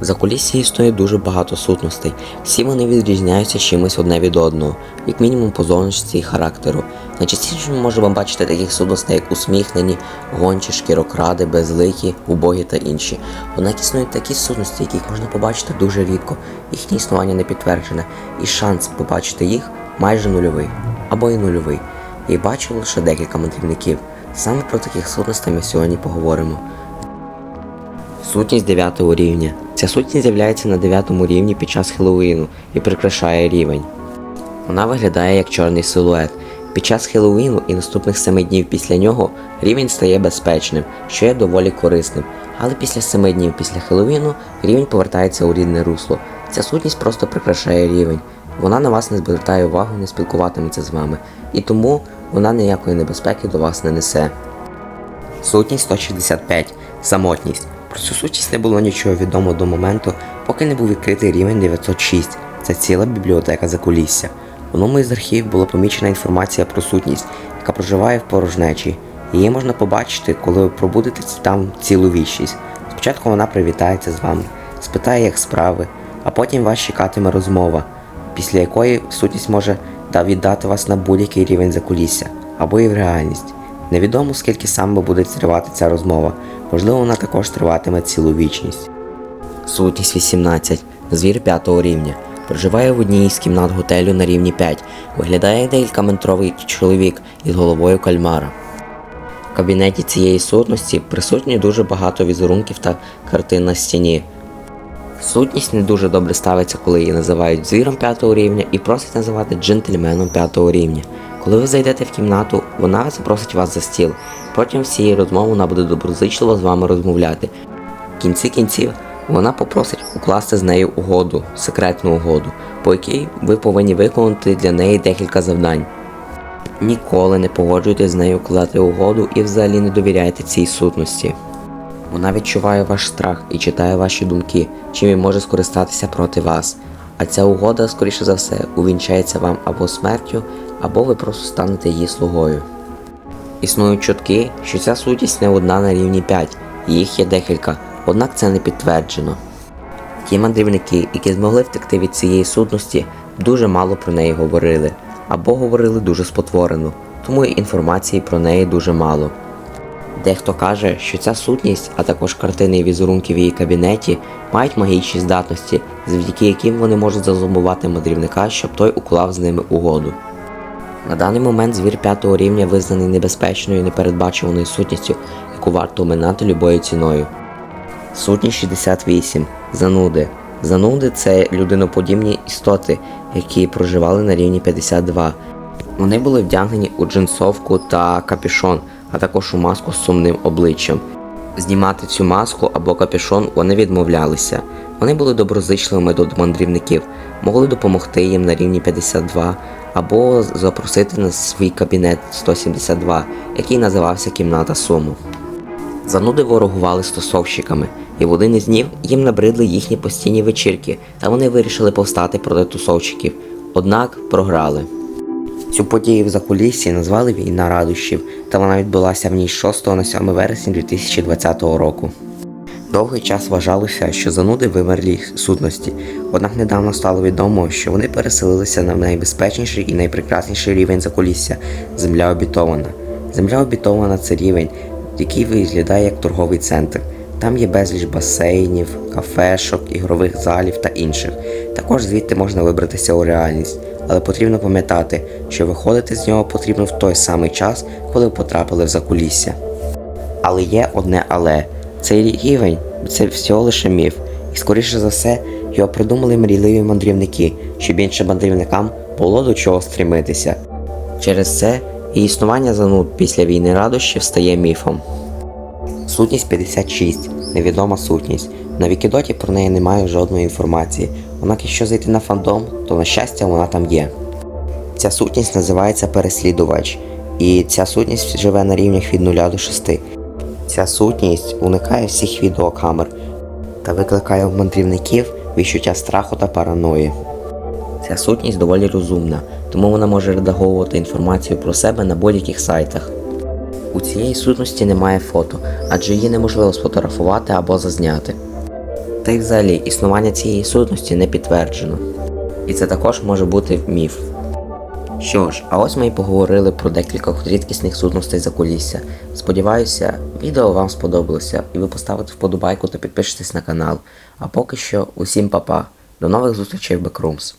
За кулісі існує дуже багато сутностей. Всі вони відрізняються чимось одне від одного, як мінімум по зовнішності і характеру. Найчастіше ми можемо бачити таких сутностей, як усміхнені, гончі, шкірокради, безликі, убогі та інші. Однак існують такі сутності, яких можна побачити дуже рідко, їхнє існування не підтверджене, і шанс побачити їх майже нульовий або і нульовий. Я бачив лише декілька мандрівників. Саме про таких сутностей ми сьогодні поговоримо. Сутність 9 рівня. Ця сутність з'являється на 9 рівні під час Хеллоуіну і прикрашає рівень. Вона виглядає як чорний силует. Під час Хеллоуіну і наступних 7 днів після нього рівень стає безпечним, що є доволі корисним. Але після 7 днів після Хеллоуіну рівень повертається у рідне русло. Ця сутність просто прикрашає рівень. Вона на вас не звертає увагу, не спілкуватиметься з вами, і тому вона ніякої небезпеки до вас не несе. Сутність 165. Самотність. Про цю сутність не було нічого відомо до моменту, поки не був відкритий рівень 906. Це ціла бібліотека закулісся. В одному із архівів була помічена інформація про сутність, яка проживає в порожнечі. Її можна побачити, коли ви пробудете там цілу вічність. Спочатку вона привітається з вами, спитає, як справи, а потім вас чекатиме розмова, після якої сутність може віддати вас на будь-який рівень закулісся або і в реальність. Невідомо скільки саме буде тривати ця розмова, можливо, вона також триватиме цілу вічність. Сутність 18. Звір 5 рівня. Проживає в одній із кімнат готелю на рівні 5. Виглядає як чоловік із головою кальмара. В кабінеті цієї сутності присутні дуже багато візерунків та картин на стіні. Сутність не дуже добре ставиться, коли її називають звіром 5 рівня і просить називати джентльменом 5 рівня. Коли ви зайдете в кімнату, вона запросить вас за стіл. Протягом всієї розмови вона буде доброзичливо з вами розмовляти. В кінці кінців вона попросить укласти з нею угоду, секретну угоду, по якій ви повинні виконати для неї декілька завдань. Ніколи не погоджуйтесь з нею укладати угоду і взагалі не довіряйте цій сутності. Вона відчуває ваш страх і читає ваші думки, чим і може скористатися проти вас. А ця угода, скоріше за все, увінчається вам або смертю, або ви просто станете її слугою. Існують чутки, що ця сутність не одна на рівні 5, їх є декілька, однак це не підтверджено. Ті мандрівники, які змогли втекти від цієї сутності, дуже мало про неї говорили, або говорили дуже спотворено, тому і інформації про неї дуже мало. Дехто каже, що ця сутність, а також картини і візерунки в її кабінеті, мають магічні здатності, завдяки яким вони можуть зазомбувати мандрівника, щоб той уклав з ними угоду. На даний момент звір 5 рівня визнаний небезпечною і непередбачуваною сутністю, яку варто оминати любою ціною. Сутність 68. Зануди. Зануди це людиноподібні істоти, які проживали на рівні 52. Вони були вдягнені у джинсовку та капюшон, а також у маску з сумним обличчям. Знімати цю маску або капюшон вони відмовлялися. Вони були доброзичливими до мандрівників, могли допомогти їм на рівні 52 або запросити на свій кабінет 172, який називався Кімната Суму. Зануди ворогували з тусовщиками, і в один із днів їм набридли їхні постійні вечірки, та вони вирішили повстати проти тусовщиків, однак програли. Цю подію в закуліссі назвали Війна радощів, та вона відбулася в ній з 6 на 7 вересня 2020 року. Довгий час вважалося, що зануди вимерлі сутності, однак недавно стало відомо, що вони переселилися на найбезпечніший і найпрекрасніший рівень закулісся земля обітована. Земля обітована це рівень, який виглядає як торговий центр. Там є безліч басейнів, кафешок, ігрових залів та інших. Також звідти можна вибратися у реальність, але потрібно пам'ятати, що виходити з нього потрібно в той самий час, коли потрапили в закулісся. Але є одне але. Цей рівень це всього лише міф, і скоріше за все його придумали мрійливі мандрівники, щоб іншим мандрівникам було до чого стремитися. Через це і існування зануд після війни радощів стає міфом. Сутність 56. Невідома сутність. На Вікідоті про неї немає жодної інформації, однак якщо зайти на фандом, то на щастя вона там є. Ця сутність називається переслідувач, і ця сутність живе на рівнях від 0 до 6. Ця сутність уникає всіх відеокамер та викликає у мандрівників відчуття страху та параної. Ця сутність доволі розумна, тому вона може редаговувати інформацію про себе на будь-яких сайтах. У цієї сутності немає фото, адже її неможливо сфотографувати або зазняти. Та й взагалі існування цієї сутності не підтверджено. І це також може бути міф. Що ж, а ось ми і поговорили про декілька рідкісних сутностей за кулісся. Сподіваюся, відео вам сподобалося і ви поставите вподобайку та підпишетесь на канал. А поки що, усім па-па. До нових зустрічей в Backrooms.